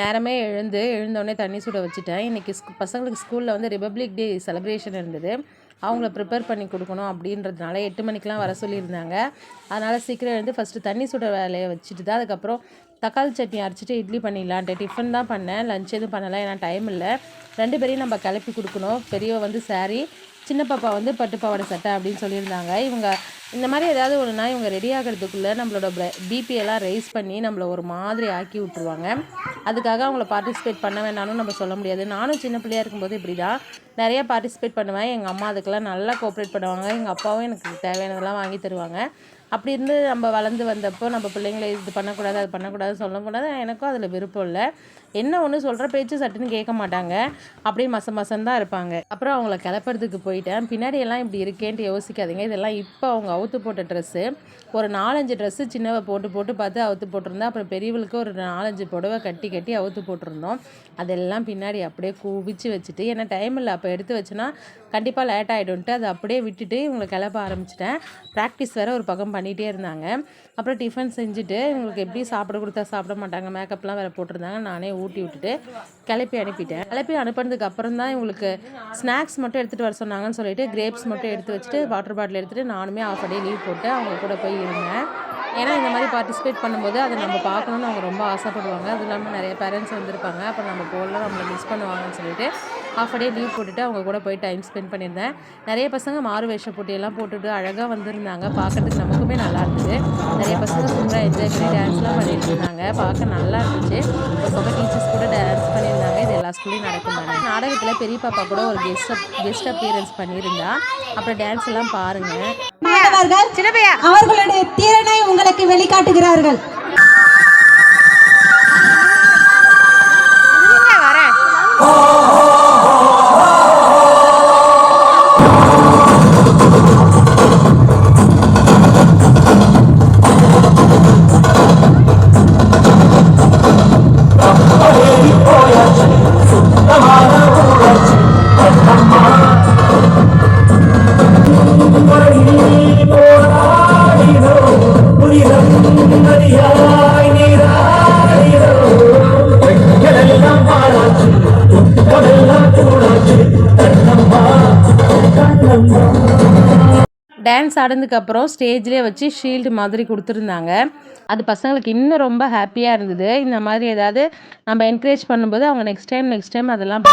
நேரமே எழுந்து எழுந்தோடனே தண்ணி சுட வச்சுட்டேன். இன்றைக்கி பசங்களுக்கு ஸ்கூலில் வந்து ரிபப்ளிக் டே செலிப்ரேஷன் இருந்தது. அவங்கள ப்ரிப்பேர் பண்ணி கொடுக்கணும் அப்படின்றதுனால எட்டு மணிக்கெலாம் வர சொல்லியிருந்தாங்க. அதனால் சீக்கிரம் எழுந்து ஃபஸ்ட்டு தண்ணி சுட வேலையை வச்சுட்டு தான் அதுக்கப்புறம் தக்காளி சட்னி அரைச்சிட்டு இட்லி பண்ணிடலான்ட்டு டிஃபன் தான் பண்ணேன். லஞ்ச் எதுவும் பண்ணலாம் ஏன்னா டைம் இல்லை. ரெண்டு பேரையும் நம்ம கிளப்பி கொடுக்கணும். பெரியவ வந்து saree சின்ன பாப்பா வந்து பட்டு பாவாடை சட்டை அப்படின்னு சொல்லியிருந்தாங்க. இவங்க இந்த மாதிரி ஏதாவது ஒன்றுனா இவங்க ரெடி ஆகிறதுக்குள்ளே நம்மளோட பிபி எல்லாம் ரைஸ் பண்ணி நம்மளை ஒரு மாதிரி ஆக்கி விட்ருவாங்க அதுக்காக அவங்கள பார்ட்டிசிபேட் பண்ண வேணாம்னு நம்ம சொல்ல முடியாது. நானும் சின்ன பிள்ளையா இருக்கும்போது இப்படி தான் நிறைய பார்ட்டிசிபேட் பண்ணுவேன். எங்கள் அம்மா அதுக்கெல்லாம் நல்லா கோஆப்ரேட் பண்ணுவாங்க. எங்கள் அப்பாவும் எனக்கு தேவையானதெல்லாம் வாங்கி தருவாங்க. அப்படி இருந்து நம்ம வளர்ந்து வந்தப்போ நம்ம பிள்ளைங்களை இது பண்ணக்கூடாது அது பண்ணக்கூடாது சொல்லக்கூடாது எனக்கும் அதில் விருப்பம் இல்லை. என்ன ஒன்று சொல்கிற பேச்சு சட்டுன்னு கேட்க மாட்டாங்க. அப்படியே மச மசந்தான் தான் இருப்பாங்க. அப்புறம் அவங்கள கிளப்புறதுக்கு போயிட்டேன். பின்னாடி எல்லாம் இப்படி இருக்கேன்ட்டு யோசிக்காதீங்க. இதெல்லாம் இப்போ அவங்க அவுத்து போட்ட ட்ரெஸ்ஸு ஒரு நாலஞ்சு ட்ரெஸ்ஸு சின்னவை போட்டு போட்டு பார்த்து அவுத்து போட்டிருந்தா அப்புறம் பெரியவளுக்கு ஒரு நாலஞ்சு புடவை கட்டி கட்டி அவுத்து போட்டிருந்தோம். அதெல்லாம் பின்னாடி அப்படியே குவிச்சு வச்சுட்டு ஏன்னா டைம் இல்லை. அப்போ எடுத்து வச்சேன்னா கண்டிப்பாக லேட் ஆகிடும்ட்டு அதை அப்படியே விட்டுட்டு இவங்களை கிளப்ப ஆரம்பிச்சிட்டேன். ப்ராக்டிஸ் வேறு ஒரு பக்கம் பண்ணிகிட்டே இருந்தாங்க. அப்புறம் டிஃபன் செஞ்சுட்டு இவங்களுக்கு எப்படி சாப்பிட கொடுத்தா சாப்பிட மாட்டாங்க? மேக்கப்லாம் வேறு போட்டிருந்தாங்க. நானே ஊட்டி விட்டுட்டு கிளப்பி அனுப்பிட்டேன். கிளப்பி அனுப்புனதுக்கு அப்புறம் தான் இவங்களுக்கு ஸ்நாக்ஸ் மட்டும் எடுத்துகிட்டு வர சொன்னாங்கன்னு சொல்லிட்டு கிரேப்ஸ் மட்டும் எடுத்து வச்சுட்டு வாட்டர் பாட்டில் எடுத்துகிட்டு நானுமே ஆஃப் டே லீவ் போட்டு அவங்க கூட போய் இருந்தேன். ஏன்னா இந்த மாதிரி பார்ட்டிசிபேட் பண்ணும்போது அதை நம்ம பார்க்கணுன்னு அவங்க ரொம்ப ஆசைப்படுவாங்க. அதுவும் இல்லாமல் நிறைய பேரண்ட்ஸ் வந்திருப்பாங்க. அப்போ நம்ம போகலாம் நம்மளை மிஸ் பண்ணுவாங்கன்னு சொல்லிட்டு ஆஃப் டே லீவ் போட்டுட்டு அவங்க கூட போய் டைம் ஸ்பெண்ட் பண்ணியிருந்தேன். நிறைய பசங்க மாறு வேஷ போட்டியெல்லாம் போட்டுட்டு அழகாக வந்திருந்தாங்க. பார்க்கறதுக்கு நமக்குமே நல்லா இருந்துச்சு நிறைய பசங்க சூப்பராக என்ஜாய் பண்ணி டான்ஸ்லாம் பண்ணிட்டு இருந்தாங்க. பார்க்க நல்லா இருந்துச்சு. ஒரு டீச்சர்ஸ் கூட ஸ்கூல்லையும் நடக்கும் தானே? நாடகத்தில் பெரிய பாப்பா கூட ஒரு கெஸ்ட் கெஸ்ட் அப்பியரன்ஸ் பண்ணியிருந்தா. அப்புறம் டான்ஸ் எல்லாம் பாருங்கள் மாணவர்கள் அவர்களுடைய திறனை உங்களுக்கு வெளிக்காட்டுகிறார்கள். டான்ஸ் ஆடினதுக்கப்புறம் ஸ்டேஜ்லேயே வச்சு ஷீல்டு மாதிரி கொடுத்துருந்தாங்க. அது பசங்களுக்கு இன்னும் ரொம்ப ஹாப்பியாக இருந்தது. இந்த மாதிரி ஏதாவது நம்ம என்கரேஜ் பண்ணும்போது அவங்க நெக்ஸ்ட் டைம் நெக்ஸ்ட் டைம் அதெல்லாம்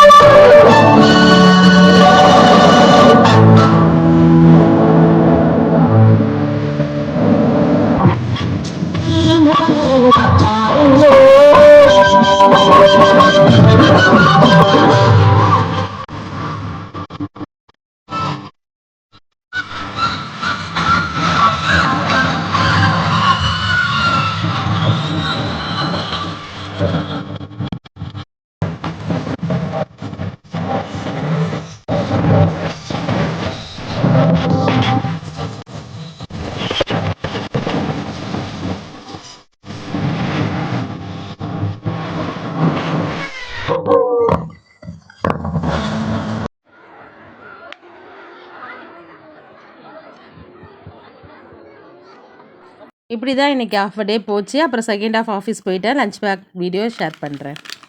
இப்படி தான் இன்றைக்கி ஆஃப் டே போச்சு. அப்புறம் செகண்ட் ஹாஃப் ஆஃபீஸ் போயிட்டேன். லஞ்ச் பேக் வீடியோ ஷேர் பண்ணுறேன்